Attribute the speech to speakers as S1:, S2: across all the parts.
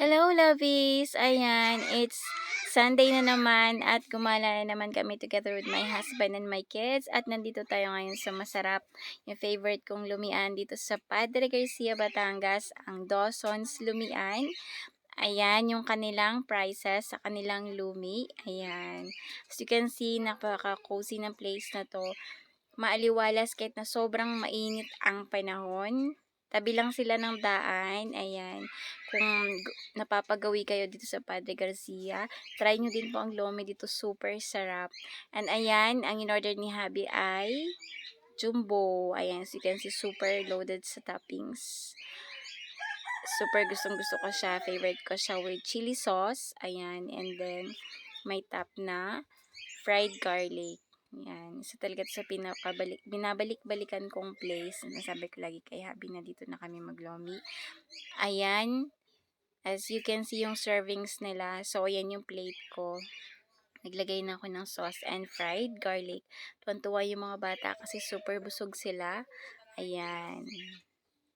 S1: Hello, lovies! Ayan, it's Sunday na naman at gumala na naman kami together with my husband and my kids. At nandito tayo ngayon sa masarap, yung favorite kong lumian dito sa Padre Garcia, Batangas, ang Dawson's Lumian. Ayan, yung kanilang prices sa kanilang lumi. Ayan. As you can see, napaka-cozy ng place na to. Maaliwalas kahit na sobrang mainit ang panahon. Tabi lang sila ng daan. Ayan. Kung napapagawi kayo dito sa Padre Garcia, try nyo din po ang lomi dito. Super sarap. And ayan, ang in-order ni Habi ay jumbo. Ayan, as you can see, super loaded sa toppings. Super gustong gusto ko siya. Favorite ko siya with chili sauce. Ayan, and then may top na fried garlic. Yan. Isa talaga sa pinakabalik, binabalik-balikan kong place. Nasabi ko lagi kay Habi na dito na kami maglomi. Ayan. As you can see yung servings nila. So, ayan yung plate ko. Naglagay na ako ng sauce and fried garlic. Tuwan-tuwa yung mga bata kasi super busog sila. Ayan.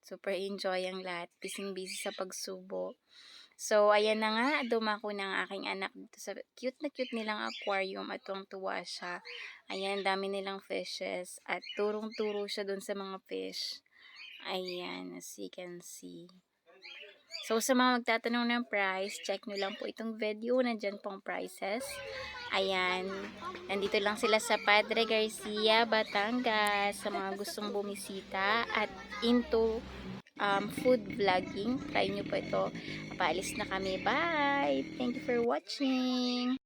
S1: Super enjoy ang lahat. Busy-busy sa pagsubo. So, ayan na nga, dumako ang aking anak dito sa cute na cute nilang aquarium at tuwang-tuwa siya. Ayan, dami nilang fishes at turong-turo siya dun sa mga fish. Ayan, as you can see. So, sa mga magtatanong ng price, check nyo lang po itong video. Nandyan pong prices. Ayan. Nandito lang sila sa Padre Garcia, Batangas. Sa mga gustong bumisita at into um, food vlogging. Try nyo po ito. Paalis na kami. Bye! Thank you for watching!